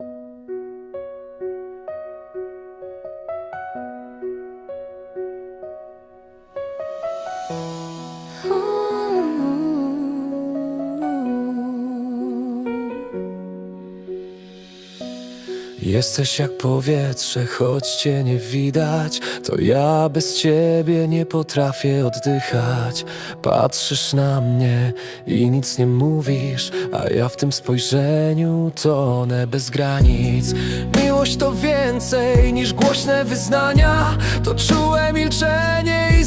Thank you. Jesteś jak powietrze, choć cię nie widać To ja bez ciebie nie potrafię oddychać. Patrzysz na mnie i nic nie mówisz A ja w tym spojrzeniu tonę bez granic. Miłość to więcej niż głośne wyznania To czułe milczenie i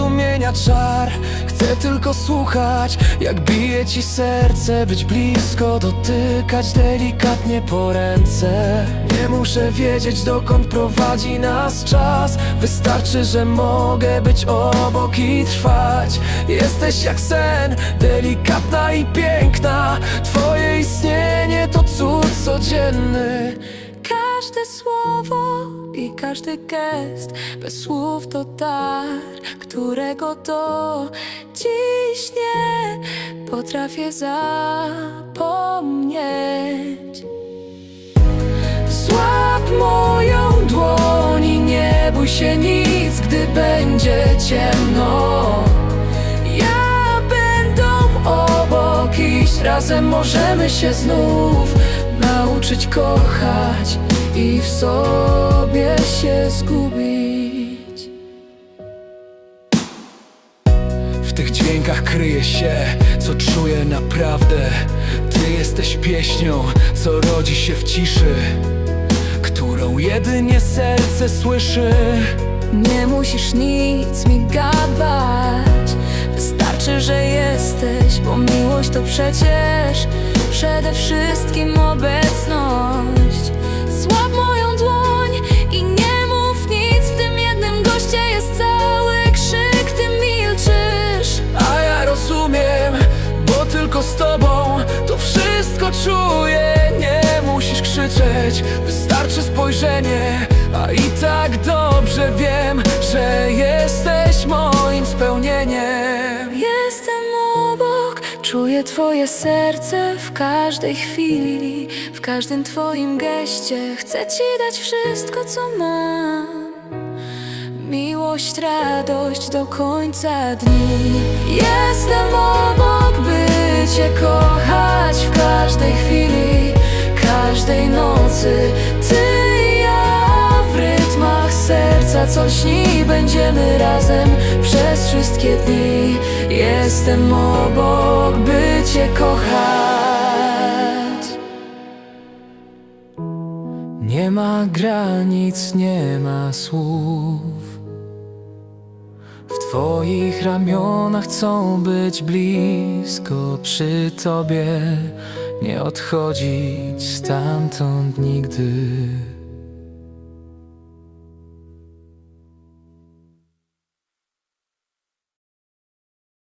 zrozumienia czar. Chcę tylko słuchać, jak bije ci serce Być blisko, dotykać delikatnie po ręce. Nie muszę wiedzieć, dokąd prowadzi nas czas. Wystarczy, że mogę być obok i trwać. Jesteś jak sen, delikatna i piękna. Twoje istnienie to cud codzienny. Każde słowo każdy gest. Bez słów to dar, którego do dziś nie potrafię zapomnieć. Złap moją dłoń i nie bój się nic, gdy będzie ciemno. Ja będę obok iść, razem możemy się znów nauczyć kochać i w sobie się zgubić. W tych dźwiękach kryje się, co czuję naprawdę Ty jesteś pieśnią, co rodzi się w ciszy Którą jedynie serce słyszy Nie musisz nic mi gadać, wystarczy, że jesteś, bo miłość to przecież przede wszystkim obecność. Czuję Nie musisz krzyczeć, wystarczy spojrzenie A i tak dobrze wiem, że jesteś moim spełnieniem Jestem obok, czuję Twoje serce w każdej chwili, w każdym Twoim geście. Chcę Ci dać wszystko, co mam. Miłość, radość do końca dni. Jestem obok, by Cię kochać każdej chwili, każdej nocy. Ty i ja w rytmach serca, co lśni, będziemy razem przez wszystkie dni. Jestem obok, by Cię kochać. Nie ma granic, nie ma słów W Twoich ramionach chcą być blisko przy Tobie Nie odchodzić stamtąd nigdy